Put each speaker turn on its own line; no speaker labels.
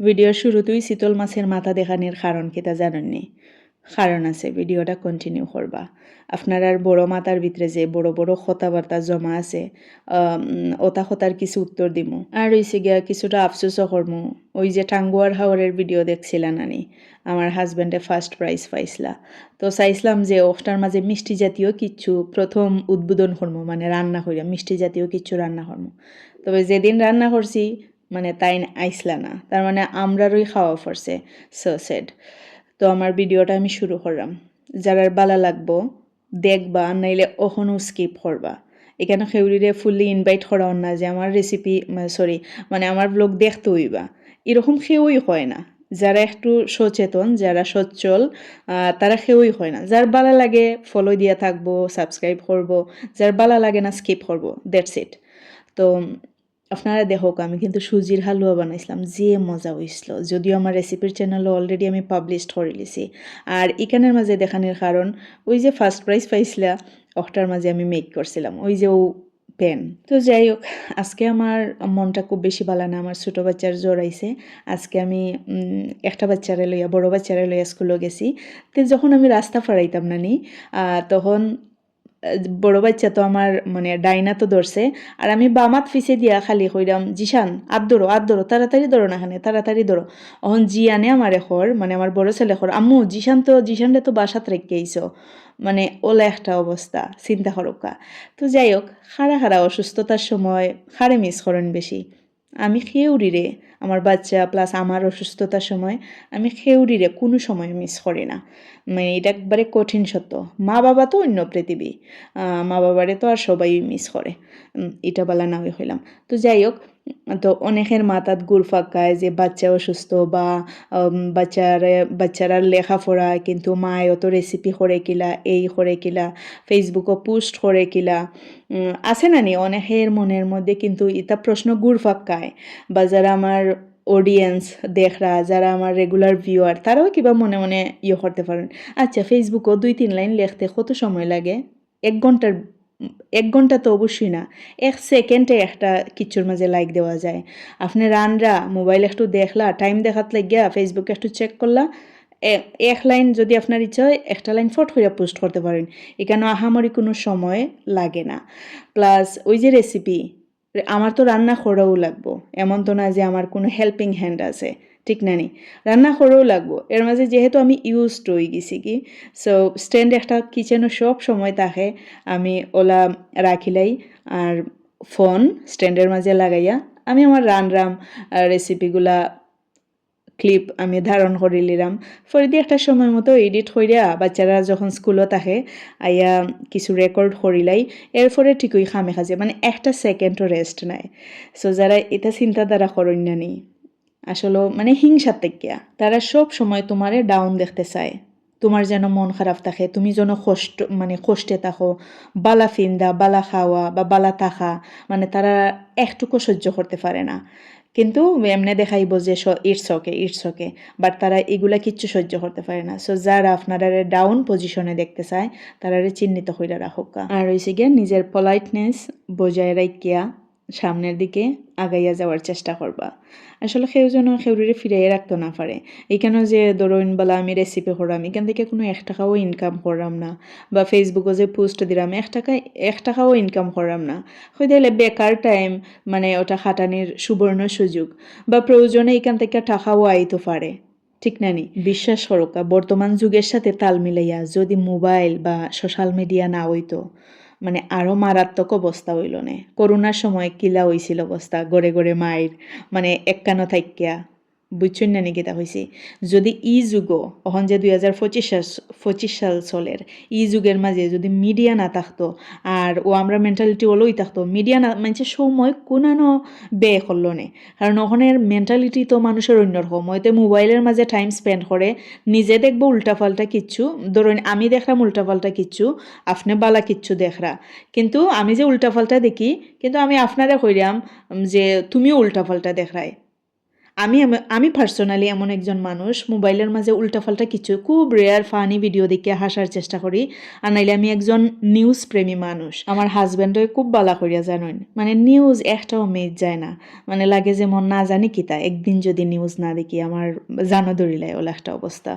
ভিডিওর শুরুতেই শীতল মাছের মাথা দেখানোর কারণ কিতা জানেননি? কারণ আছে, ভিডিওটা কন্টিনিউ করবা। আপনার আর বড় মাতার ভিতরে যে বড় বড় কথাবার্তা জমা আছে ওতা কথার কিছু উত্তর দিমু। আর হইছে গিয়া কিছুটা আফসোসও করমু। ওই যে টাঙ্গুয়ার হাওয়ারের ভিডিও দেখছিলা নানি? আমার হাজব্যান্ডে ফার্স্ট প্রাইজ পাইছিলা। তো চাইছিলাম যে ওটার মাঝে মিষ্টি জাতীয় কিচ্ছু প্রথম উদ্বোধন করমু মানে রান্না করিয়া মিষ্টি জাতীয় কিচ্ছু রান্না করমু। তবে যেদিন রান্না করছি মানে তাই আইসলা না। তার মানে আমরারই খাওয়া পড়ছে সো সেড তো আমার ভিডিওটা আমি শুরু করলাম। যারার বালা লাগবো, দেখবা, নাইলে ওখনও স্কিপ করবা। এখানে খেউরিরে ফুললি ইনভাইট করা না যে আমার রেসিপি সরি মানে আমার ব্লগ দেখতে হইবা। এরকম কেউই হয় না। যারা একটু সচেতন, যারা সচ্ছল তারা কেউই হয় না। যার বালা লাগে ফলো দিয়া থাকব সাবস্ক্রাইব করব। যার বালা লাগে না স্কিপ করব। দ্যাটস ইট তো আপনারা দেখোক আমি কিন্তু সুজির হালুয়া বানাইছিলাম যে মজা হয়েছিল যদিও আমার রেসিপির চ্যানেলে অলরেডি আমি পাবলিশ করে লিছি আর এখানের মাঝে দেখানোর কারণ ওই যে ফার্স্ট প্রাইজ পাইছিলা ওটার মাঝে আমি মেক করছিলাম ওই যে ও পেন তো যাই হোক আজকে আমার মনটা খুব বেশি ভালো না আমার ছোটো বাচ্চার জ্বর আইছে। আজকে আমি একটা বাচ্চারে লইয়া বড় বাচ্চারে লইয়া স্কুলে গেছি। তো যখন আমি রাস্তা ফাড়াইতাম নানি আহ, তখন বড় বাচ্চা তো আমার মানে ডাইনা তো ধরছে। আর আমি বামাত ফিসে দিয়া খালি কইরাম, জিশান আদ ধরো আদ ধরো, তাড়াতাড়ি ধরো না খানে তাড়াতাড়ি ধরো। অহন জি আনে আমার এখর মানে আমার বড় ছেলে খর, আম্মু, জিশান তো, জিশানরে তো বাসাত রেখে আইছো। মানে ওলা একটা অবস্থা, চিন্তা করকা তো যাই হোক, খাড়া খাড়া অসুস্থতার সময়, খাড়ে মিস করেন বেশি। আমি খেউরিরে, আমার বাচ্চা প্লাস আমার অসুস্থতার সময়, আমি খেউরিরে কোনো সময় মিস করি না। মানে এটা একবারে কঠিন সত্য। মা বাবা তো অন্য পৃথিবী। মা বাবারে তো আর সবাই মিস করে। এটা বলা না হইলাম। তো যাই হোক তো অনেকের মাথাত গুড় ফাঁকায় যে বাচ্চা অসুস্থ বা বাচ্চারে বাচ্চারা লেখাপড়া কিন্তু মায় অত রেসিপি করে কিলা, এই করে কিলা ফেসবুকও পোস্ট করে কিলা আছে না নি? অনেকের মনের মধ্যে কিন্তু এটা প্রশ্ন গুড় ফাঁকায়, বা যারা আমার অডিয়েন্স দেখরা যারা আমার রেগুলার ভিউয়ার তারাও কিবা মনে মনে ইয়ে করতে পারেন আচ্ছা ফেসবুকও দুই, তিন লাইন লিখতে কত সময় লাগে? এক ঘণ্টার এক ঘণ্টা তো অবশ্যই না। এক সেকেন্ডে একটা কিচ্ছুর মাঝে লাইক দেওয়া যায়। আপনি রানরা মোবাইল একটু দেখলা টাইম দেখাত লাগিয়া ফেসবুকে একটু চেক করলা এক লাইন যদি আপনার ইচ্ছা হয়, একটা লাইন ফট করে পোস্ট করতে পারেন। এখানে আহামরি কোনো সময় লাগে না। প্লাস ওই যে রেসিপি আমার তো রান্না করাও লাগবো। এমন তো না যে আমার কোনো হেল্পিং হ্যান্ড আছে। ঠিক না নি? রান্না করেও লাগবো। এর মাঝে যেহেতু আমি ইউজ হয়ে গেছি কি সো স্ট্যান্ড একটা কিচেনও সব সময় থাকে। আমি ওলা রাখিলাই আর ফোন স্ট্যান্ডের মাঝে লাগাইয়া আমি আমার রান রাম রেসিপিগুলা ক্লিপ আমি ধারণ করে নিলাম পরে দিয়ে একটা সময় মতো এডিট করিয়া বাচ্চারা যখন স্কুলত আহে আইয়া কিছু রেকর্ড করিলাই এরপরে ঠিকই খামে খাজে মানে একটা সেকেন্ডও রেস্ট নাই। সো যারা এটা চিন্তাধারা করেন না নি আসলে মানে হিংসার তেকিয়া। তারা সব সময় তোমারে ডাউন দেখতে চায়। তোমার যেন মন খারাপ থাকে, তুমি যেন কষ্ট মানে কষ্টে থাকো, বালা ফিন্দা, বালা খাওয়া বা বালা থাকা মানে তারা একটুকু সহ্য করতে পারে না। কিন্তু এমনি দেখাইব যে it's okay it's okay. But তারা এগুলা কিচ্ছু সহ্য করতে পারে না। সো যারা আপনারা ডাউন পজিশনে দেখতে চায় তারা চিহ্নিত হইলে রাখুক আর হয়েছে গিয়া নিজের পলাইটনেস বজায় রাখিয়া সামনের দিকে আগাইয়া যাওয়ার চেষ্টা করবা। আসলে সেও যেন সেউরিরে ফিরাইয়া রাখতে না পারে। এখানেও যে ধরুন বলা আমি রেসিপি করাম, এখান থেকে কোনো এক টাকাও ইনকাম করাম না। বা ফেসবুকে যে পোস্ট দিলাম, এক টাকা এক টাকাও ইনকাম করাম না। হয়ে দিলে বেকার টাইম মানে ওটা খাটানির সুবর্ণ সুযোগ। বা প্রয়োজনে এখান থেকে টাকাও আইতে পারে। ঠিক না নি? বিশ্বাস করোকা বর্তমান যুগের সাথে তাল মিলাইয়া যদি মোবাইল বা সোশ্যাল মিডিয়া না হইতো মানে আরও মারাত্মক অবস্থা হইল নে। করোনার সময় কিলা হইছিল অবস্থা, গড়ে গড়ে মায়ের মানে এককানো থাইকিয়া। বুঝছেন না হয়েছে যদি ই যুগ, অহন যে দুই হাজার পঁচিশ সাল পঁচিশ সাল চলের, ই যুগের মাঝে যদি মিডিয়া না থাকতো, আর ও আমরা মেন্টালিটি ওলোই থাকতো, মিডিয়া না মানে সময় কোনানো ব্যয় করল নে। কারণ ওখানের মেন্টালিটি তো মানুষের অন্যরকম হয়তো মোবাইলের মাঝে টাইম স্পেন্ড করে, নিজে দেখব উল্টাপাল্টা কিচ্ছু। ধরুন, আমি দেখলাম উল্টাপাল্টা কিচ্ছু, আপনি বালা কিচ্ছু দেখরা। কিন্তু আমি যে উল্টাপাল্টা দেখি, কিন্তু আমি আপনারা কইরাম যে তুমিও উল্টাপাল্টা দেখরাই। আমি আমি পার্সোনালি এমন একজন মানুষ মোবাইলের মাঝে উল্টাফাল্টা কিছু, খুব রেয়ার ফানি ভিডিও দেখে হাসার চেষ্টা করি। আর নাইলে আমি একজন নিউজ প্রেমী মানুষ। আমার হাজব্যান্ডও খুব বালা করিয়া জানেন মানে নিউজ একটাও মেজ যায় না। মানে লাগে যে মন না জানি কিতা একদিন যদি নিউজ না দেখি, আমার জানো দরিলায় ওলা একটা অবস্থা।